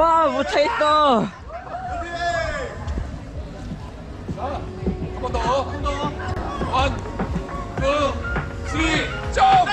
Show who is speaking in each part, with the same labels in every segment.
Speaker 1: 와, 못 차겠어.
Speaker 2: 한번 더, 한 번 더. 원, 투, 쓰리, 점!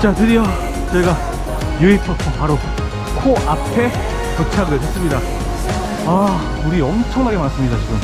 Speaker 3: 자 드디어 저희가 유이퍼 바로 코 앞에 도착을 했습니다. 아 물이 엄청나게 많습니다 지금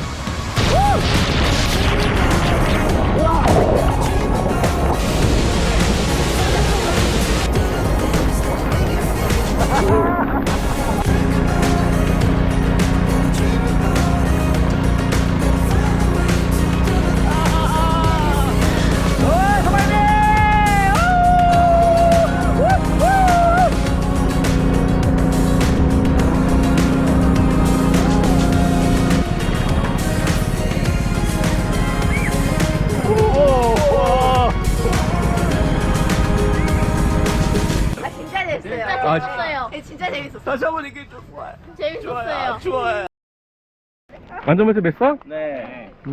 Speaker 3: 안전벨트 맸어?
Speaker 1: 네.
Speaker 3: 음.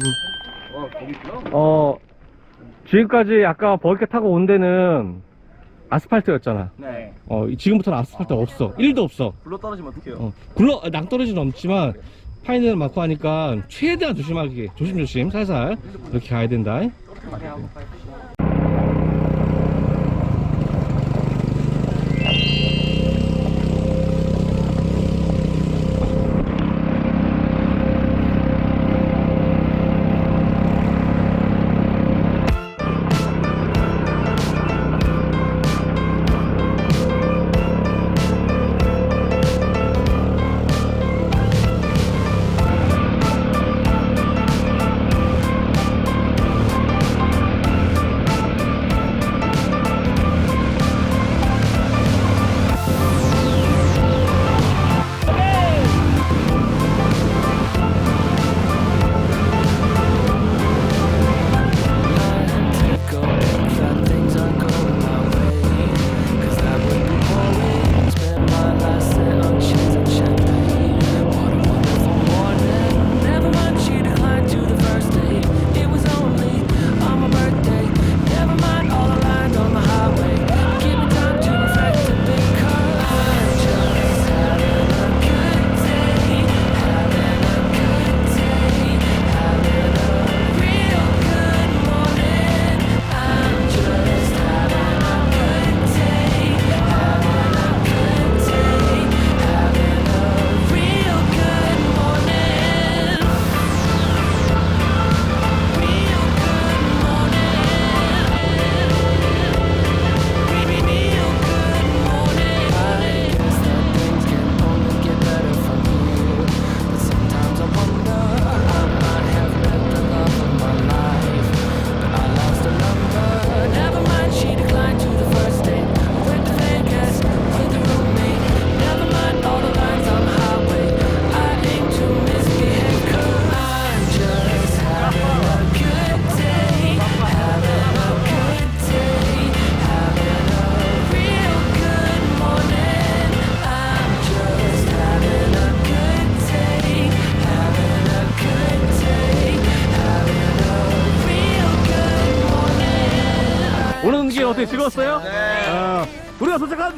Speaker 3: 어 지금까지 아까 버기카 타고 온 데는 아스팔트였잖아
Speaker 1: 네.
Speaker 3: 어 지금부터는 아스팔트 없어 1도 없어
Speaker 1: 불러 떨어지면 어떡해요?
Speaker 3: 어, 굴러 낭떠러지는 없지만 파이널 많고 하니까 최대한 조심하게 조심조심 살살 이렇게 가야 된다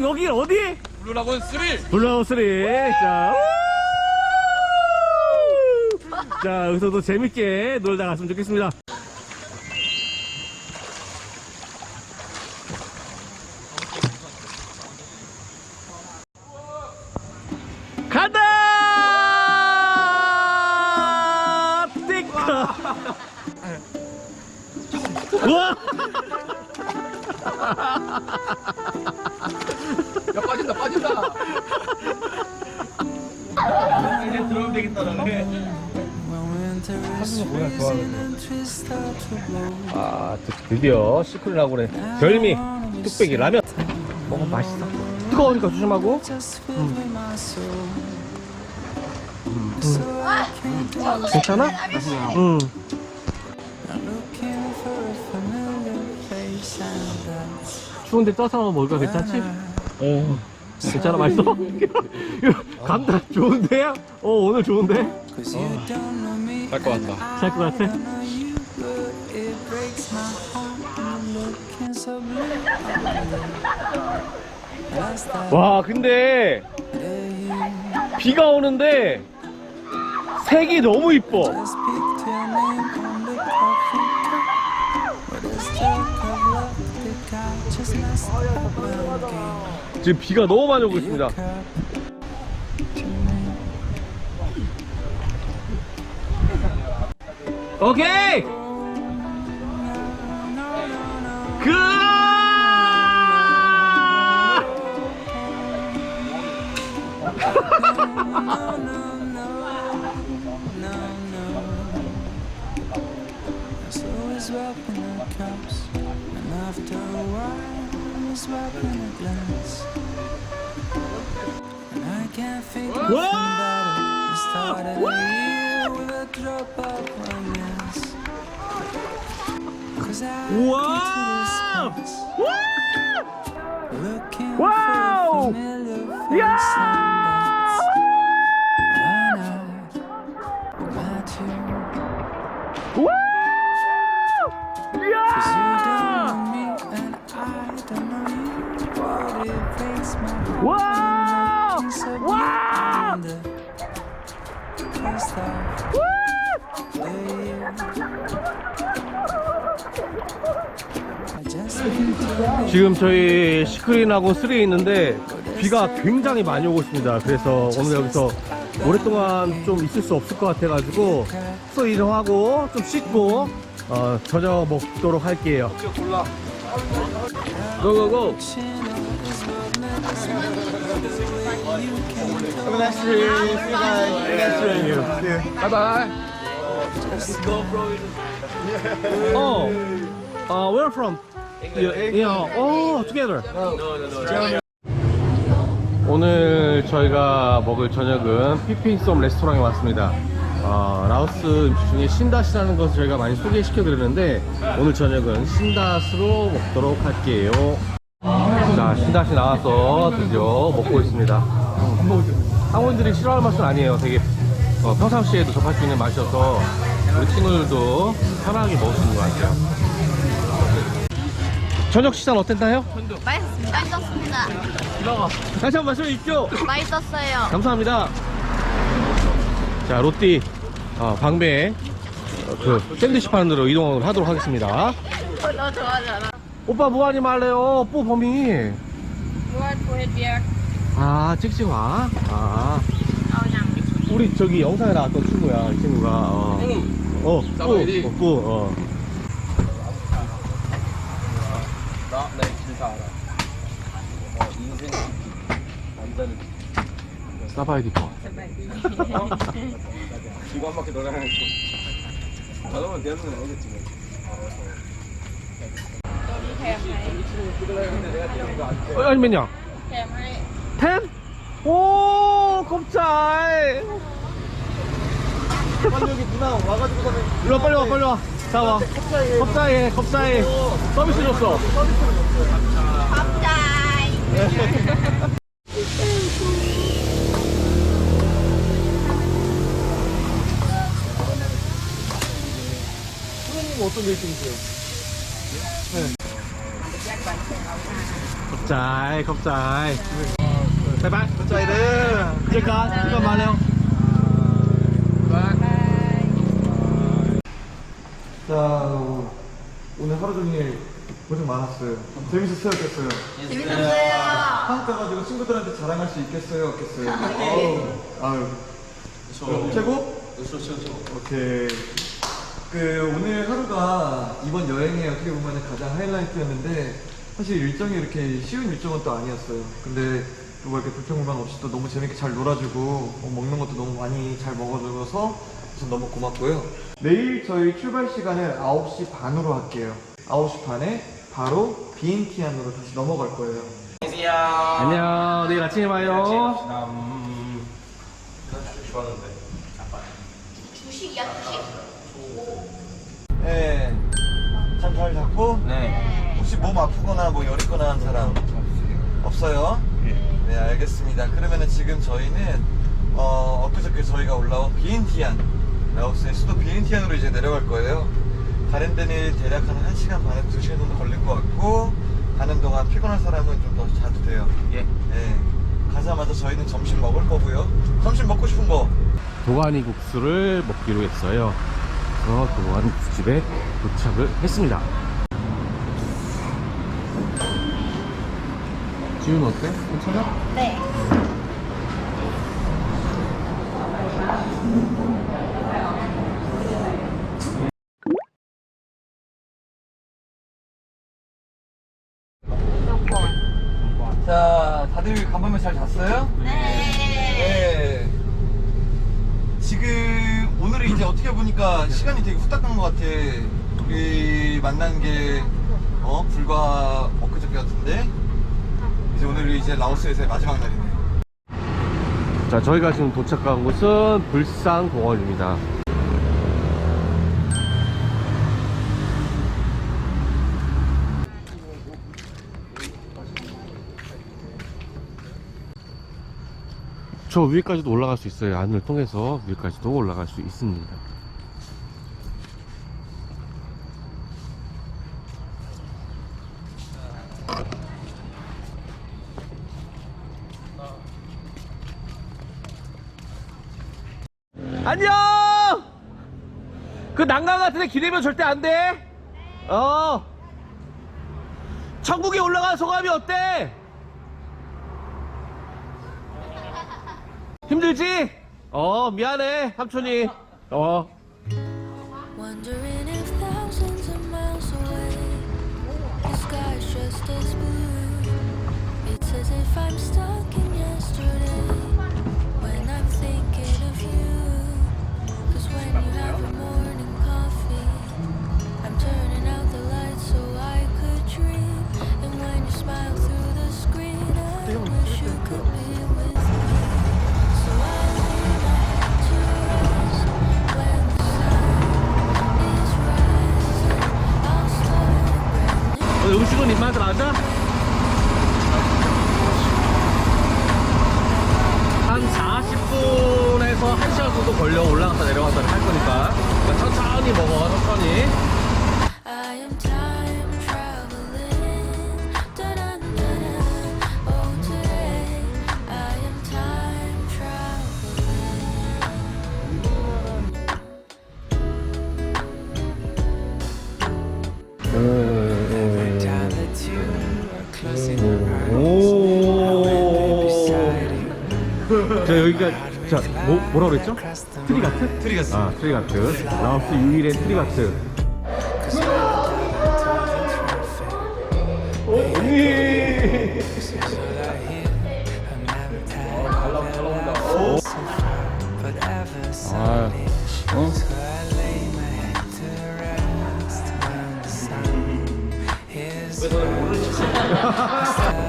Speaker 3: 여기 어디?
Speaker 2: 블루라곤 3.
Speaker 3: 블라우스리. 자. 우! 자, 여기서도 재밌게 놀다 갔으면 좋겠습니다.
Speaker 2: 야 빠진다 빠진다.
Speaker 3: 아, 드- 드디어 시크릿라고네 별미 뚝배기 라면. 어, 맛있어. 뜨거우니까 조심하고. 음. 음. 괜찮아? 응. 추운데 떠서 먹을까 괜찮지? 어. 괜찮아 맛있어? 감당 좋은데요? 어 오늘 좋은데?
Speaker 2: 갈것 같다.
Speaker 3: 잘것 같아? 와 근데 비가 오는데 색이 너무 이뻐 지금 비가 너무 많이 오고 있습니다. 오케이! 그
Speaker 4: after a while, it's wrapping a glass. And I can't think of
Speaker 3: Whoa!
Speaker 4: nothing better. The start of the year with a drop of romance. Cause I to this place, looking
Speaker 3: Wow!
Speaker 4: for a familiar face.
Speaker 3: 야! 지금 저희 시크릿하고 3에 있는데 비가 굉장히 많이 오고 있습니다. 그래서 오늘 여기서 오랫동안 좀 있을 수 없을 것 같아가지고 숙소 이동하고 좀 씻고 어, 저녁 먹도록 할게요. 고고고!
Speaker 2: 바이바이.
Speaker 3: 어, 어, where from? Yeah, yeah. Oh, together. 오늘 저희가 먹을 저녁은 피핑솜 레스토랑에 왔습니다. 어, 라오스 음식 중에 신다시라는 것을 저희가 많이 소개시켜 드렸는데 오늘 저녁은 신다스로 먹도록 할게요. 자, 신다시 나와서 드디어 먹고 있습니다. 상원들이 싫어할 맛은 아니에요. 되게 어, 평상시에도 접할 수 있는 맛이어서 우리 친구들도 편하게 먹을 수 있는 것 같아요. 저녁 식사는 어땠나요?
Speaker 5: 맛있, 맛있었습니다.
Speaker 3: 다시 한번 말씀해 주십시오.
Speaker 5: 맛있었어요.
Speaker 3: 감사합니다. 자, 롯띠 어, 방배 어, 그 샌드위치 파는 데로 이동하도록 하겠습니다.
Speaker 5: 너 좋아하잖아.
Speaker 3: 오빠 뭐하니 말래요? 뽀 범이. 아, 찍찍 와. 아. 우리 저기 영상에 나왔던 친구야, 이 친구가. 어. 어, 뿌. 어, 뿌, 어.
Speaker 1: 나내 진짜 알아. 어, 인생 남자는
Speaker 3: 사바이디 거.
Speaker 1: 이거 한 바퀴 노래하는 거. 저러면 대부분 오겠지 뭐.
Speaker 3: 어, 아니면요?
Speaker 5: แถมให้
Speaker 3: 템? 오, 곱잘.
Speaker 1: 빨리 여기 누나 와가지고서는
Speaker 3: 일로 와, 빨리 와, 빨리 와. 자, 와. 컵사이, 컵사이. 서비스 줬어.
Speaker 5: ขอบใจ
Speaker 1: 어떤 데 있으세요?
Speaker 3: ใจขอบใจบ๊ายบ 어떤 게 1등이세요? 네. 겁잘, 겁잘. 拜拜，不追了，这个这个麻溜。
Speaker 6: 자, 어, 오늘 하루 종일 고생 많았어요. 재밌었어요, 없겠어요?
Speaker 5: 재밌었어요.
Speaker 6: 한국 가가지고 친구들한테 자랑할 수 있겠어요, 없겠어요? 아우, 네. 아유. 최고? 최고, 최고. 오케이. 그 오늘 하루가 이번 여행의 어떻게 보면 가장 하이라이트였는데 사실 일정이 이렇게 쉬운 일정은 또 아니었어요. 근데 또 이렇게 불평불만 없이 또 너무 재밌게 잘 놀아주고 뭐 먹는 것도 너무 많이 잘 먹어줘서 우선 너무 고맙고요. 내일 저희 출발 시간을 9시 반으로 할게요. 9시 반에 바로 비엔티안으로 다시 넘어갈 거예요.
Speaker 3: 안녕 내일 아침에 봐요
Speaker 5: 주식이야, 주식.
Speaker 6: 네. 잠잘 잤고?
Speaker 3: 네
Speaker 6: 혹시 몸 아프거나 뭐열 있거나 한 사람 없어요? 네 알겠습니다. 그러면은 지금 저희는 어 엊그저께 저희가 올라온 비엔티안 라오스의 수도 비엔티안으로 이제 내려갈 거예요. 가는 데는 대략 한 1시간 반에 2시간 정도 걸릴 것 같고 가는 동안 피곤한 사람은 좀 더 자도 돼요.
Speaker 3: 예.
Speaker 6: 네. 가자마자 저희는 점심 먹을 거고요. 점심 먹고 싶은 거
Speaker 3: 도가니 국수를 먹기로 했어요 그래서 도가니 국수집에 도착을 했습니다 지훈 어때? 괜찮아?
Speaker 5: 네.
Speaker 6: 자, 다들 간밤에 잘 잤어요?
Speaker 5: 네.
Speaker 6: 네. 지금 오늘은 이제 어떻게 보니까 시간이 되게 후딱 간 것 같아. 우리 만난 게 어? 불과 엊그저께 같은데 이제 오늘이 이제 라오스에서의 마지막 날이네요.
Speaker 3: 자 저희가 지금 도착한 곳은 불산공원입니다 저 위에까지도 올라갈 수 있어요 안을 통해서 위에까지도 올라갈 수 있습니다 안녕! 그 같은데 기대면 절대 안 돼. 어. 천국에 올라간 소감이 어때? 힘들지? 어, 미안해, 삼촌이. 어. 음식은 입맛에 맞아? 한 40분에서 1시간 정도 걸려 올라갔다 내려갔다 할 거니까 천천히 먹어 천천히 여기가 자 뭐, 뭐라 그랬죠? 트리가트?
Speaker 6: 트리가스.
Speaker 3: 아 트리가트 라오스 유일의 트리가트
Speaker 4: ever so
Speaker 3: 아, 어?
Speaker 4: My head to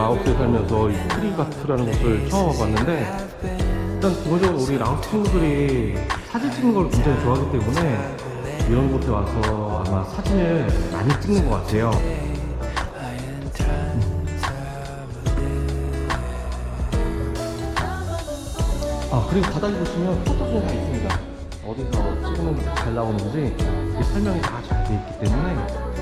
Speaker 3: 라오스에 살면서 이 트리가트라는 것을 처음 와봤는데 일단 기본적으로 우리 라오스 친구들이 사진 찍는 걸 굉장히 좋아하기 때문에 이런 곳에 와서 아마 사진을 많이 찍는 것 같아요. 아 그리고 바닥에 보시면 포토존이 있습니다. 어디서 게잘 나오는지 이 설명이 다 잘 돼 있기 때문에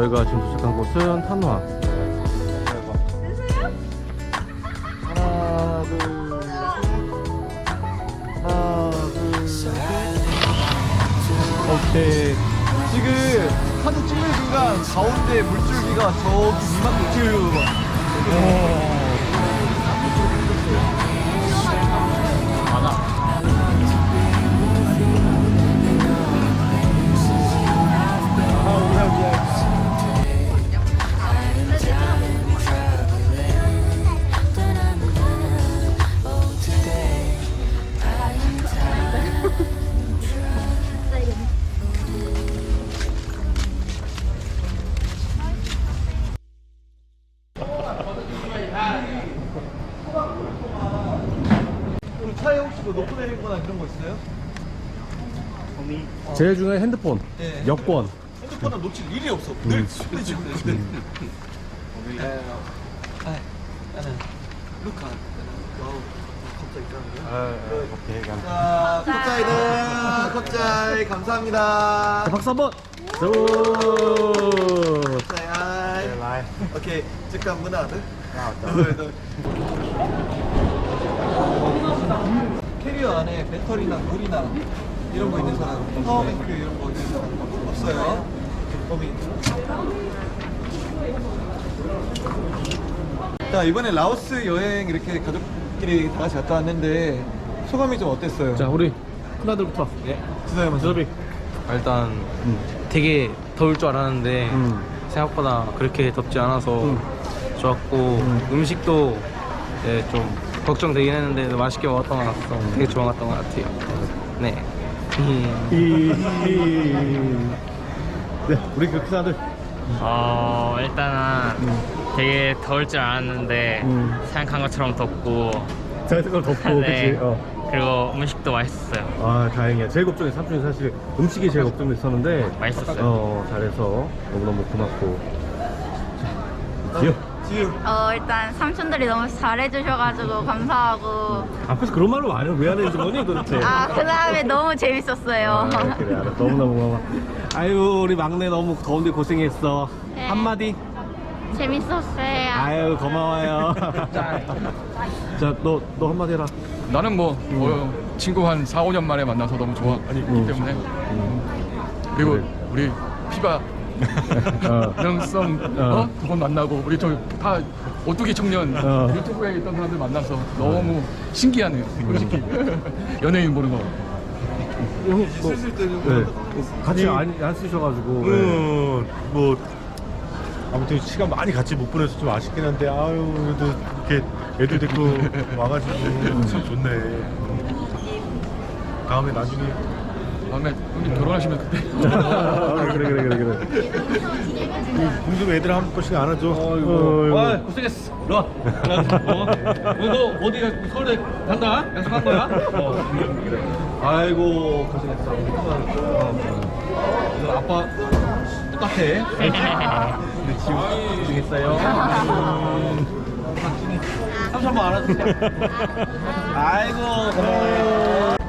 Speaker 3: 저희가 지금 도착한 곳은 탄화
Speaker 6: 하나, 둘, 셋. 하나, 둘, 셋. 오케이. 지금 사진 찍는 순간 가운데 물줄기가 저기 이만큼 튀어요.
Speaker 3: 제일 중요한 핸드폰
Speaker 6: 네.
Speaker 3: 여권
Speaker 6: 핸드폰은 놓칠 일이 없어. 늘 손에 쥐고 있는데. 아, 나는 루카. 와우. 갑자기 짱이야.
Speaker 3: 오케이
Speaker 6: 자, 컵자이는 컵자이 감사합니다.
Speaker 3: 박수 한 번 오
Speaker 6: 컵자이. 오케이. 잠깐 문 하나. 둘, 둘. 캐리어 안에 배터리나 물이나 이런 거 있는 사람, 파워뱅크 이런 거 있는 사람 없어요. 범이. 자 이번에 라오스 여행 이렇게 가족끼리 다 같이 갔다 왔는데 소감이 좀 어땠어요?
Speaker 3: 자 우리 큰아들부터
Speaker 6: 주사요 먼저.
Speaker 3: 저비
Speaker 7: 일단 되게 더울 줄 알았는데
Speaker 3: 음.
Speaker 7: 생각보다 그렇게 덥지 않아서 좋았고 음. 식도 네, 좀 걱정되긴 했는데 맛있게 먹었던 것 같아서 되게 좋았던 것 같아요. 네.
Speaker 3: 네 우리 그 큰아들
Speaker 8: 어 일단은 되게 더울 줄 알았는데
Speaker 3: 음.
Speaker 8: 생각한 것처럼 덥고
Speaker 3: 잘 생각 덥고
Speaker 8: 네.
Speaker 3: 그치 어.
Speaker 8: 그리고 음식도 맛있었어요.
Speaker 3: 아 다행이야 제일 걱정이 삼촌이 사실 음식이 제일 걱정됐었는데
Speaker 8: 맛있었어요.
Speaker 3: 어 잘해서 너무너무 고맙고 자 지효
Speaker 5: 어, 일단 삼촌들이 너무 잘해주셔가지고 감사하고.
Speaker 3: 앞에서 그런 말을. 왜 안 해준 거니 도대체
Speaker 5: 아, 그 다음에 너무 재밌었어요.
Speaker 3: 아, 그래 알았어 너무너무 고마워 아유 우리 막내 너무 더운데 고생했어
Speaker 5: 네.
Speaker 3: 한마디
Speaker 5: 재밌었어요.
Speaker 3: 아유 고마워요 자너 너 한마디 해라
Speaker 2: 나는 뭐 어, 친구 한 4, 5년 만에 만나서 너무 좋았기 때문에 그리고
Speaker 3: 그래.
Speaker 2: 우리 피바
Speaker 3: 어.
Speaker 2: 명성
Speaker 3: 어.
Speaker 2: 어? 두번 만나고 우리 저다 오뚜기 청년
Speaker 3: 어.
Speaker 2: 유튜브에 있던 사람들 만나서 너무 신기하네요 솔직히 연예인 보는 거
Speaker 3: 형, 뭐, 네. 같이 안, 안 쓰셔가지고 네.
Speaker 9: 음, 뭐 아무튼 시간 많이 같이 못 보내서 좀 아쉽긴 한데 아유 그래도 이렇게 애들 데리고 와가지고 참 좋네. 다음에 나중에
Speaker 2: 다음에 형님 결혼하시면 그때
Speaker 3: 아, 그래 그래 그래 그래
Speaker 9: 궁금 애들 한 번씩 안아줘.
Speaker 3: 어이구.
Speaker 9: 어이구.
Speaker 3: 고생했어 일로 와 어? 오늘 너 어디 가 서울대 간다? 약속한 거야? 어. 아이고 고생했어 어. 오늘 아빠 똑같아 근데 지금 고생했어요 삼촌 한번 안아주세요 아이고 고마워요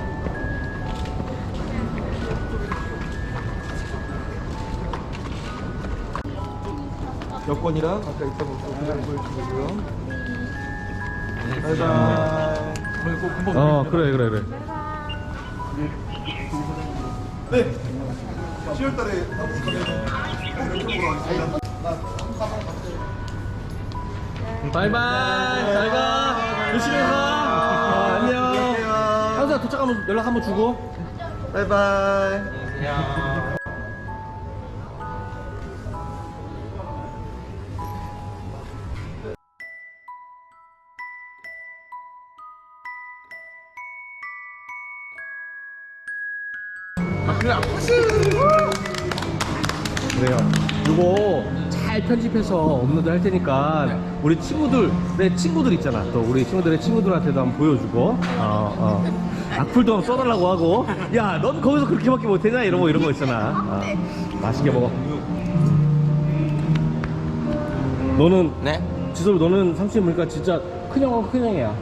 Speaker 6: 여권이랑 아까 있던 거 그냥 보여주고요. 바이바이.
Speaker 2: 오늘 꼭 한번
Speaker 3: 어 그래 그래 그래
Speaker 6: 네. 10월달에 한국 가면 꼭 이쪽으로 가겠습니다.
Speaker 3: 바이바이 잘가 조심히 가 어, 안녕 항상 도착하면 연락 한번 주고
Speaker 6: 바이바이.
Speaker 3: 그래 잘 편집해서 업로드 할 테니까 우리 친구들, 내 친구들 있잖아. 또 우리 친구들의 친구들한테도 한번 보여주고, 어, 어. 악플도 한번 써달라고 하고, 야, 넌 거기서 그렇게밖에 못했냐? 이런 거, 이런 거 있잖아. 어. 맛있게 먹어. 너는
Speaker 7: 네?
Speaker 3: 지섭이 너는 삼촌 보니까 진짜 큰형은 큰형이야.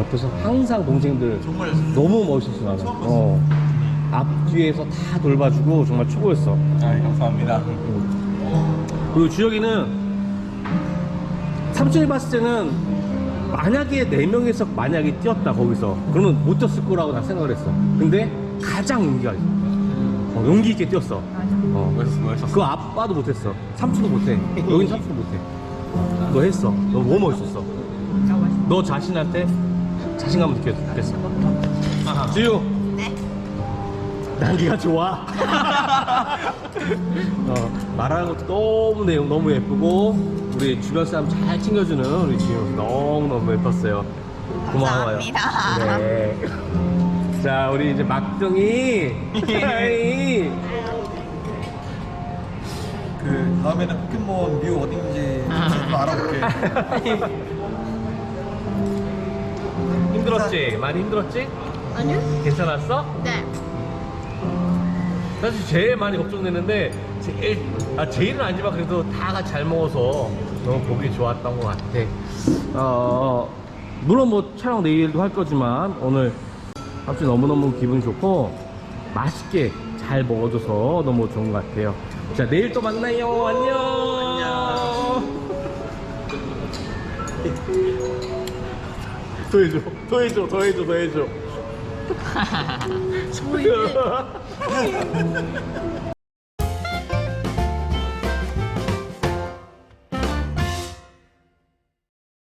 Speaker 3: 옆에서 항상 동생들
Speaker 6: 정말
Speaker 3: 너무 멋있었어 나는. 어. 앞 뒤에서 다 돌봐주고 정말 최고였어.
Speaker 7: 아 감사합니다.
Speaker 3: 그리고 주혁이는 삼촌이 봤을 때는 만약에 네 명에서 만약에 뛰었다 거기서 그러면 못 뛰었을 거라고 난 생각을 했어. 근데 가장 용기가 있어. 어, 용기 있게 뛰었어. 어.
Speaker 7: 멋있어 멋있었어.
Speaker 3: 그 아빠도 못했어. 삼촌도 못해. 여긴 삼촌도 못해. 너 했어. 너 너무 멋있었어. 너 자신한테 자신감을 느꼈, 느꼈어. 지유.
Speaker 5: 네.
Speaker 3: 난기가 좋아. 어, 말하는 것도 너무 내용 너무 예쁘고 우리 주변 사람 잘 챙겨주는 우리 지유 너무 너무 예뻤어요. 고마워요.
Speaker 5: 감사합니다.
Speaker 3: 네. 자 우리 이제 막둥이. 하이.
Speaker 6: 그 다음에는 포켓몬 뮤 어딘지 좀 알아볼게.
Speaker 3: 힘들었지? 많이 힘들었지?
Speaker 5: 아니요?
Speaker 3: 괜찮았어?
Speaker 5: 네.
Speaker 3: 사실 제일 많이 걱정됐는데 제일 아 제일은 아니지만 그래도 다 같이 잘 먹어서 너무 보기 좋았던 것 같아. 어 물론 뭐 촬영 내일도 할 거지만 오늘 갑자기 너무 너무 기분 좋고 맛있게 잘 먹어줘서 너무 좋은 것 같아요. 자 내일 또 만나요. 안녕. 더 해줘, 더 해줘, 더 해줘, 더 해줘. 소리.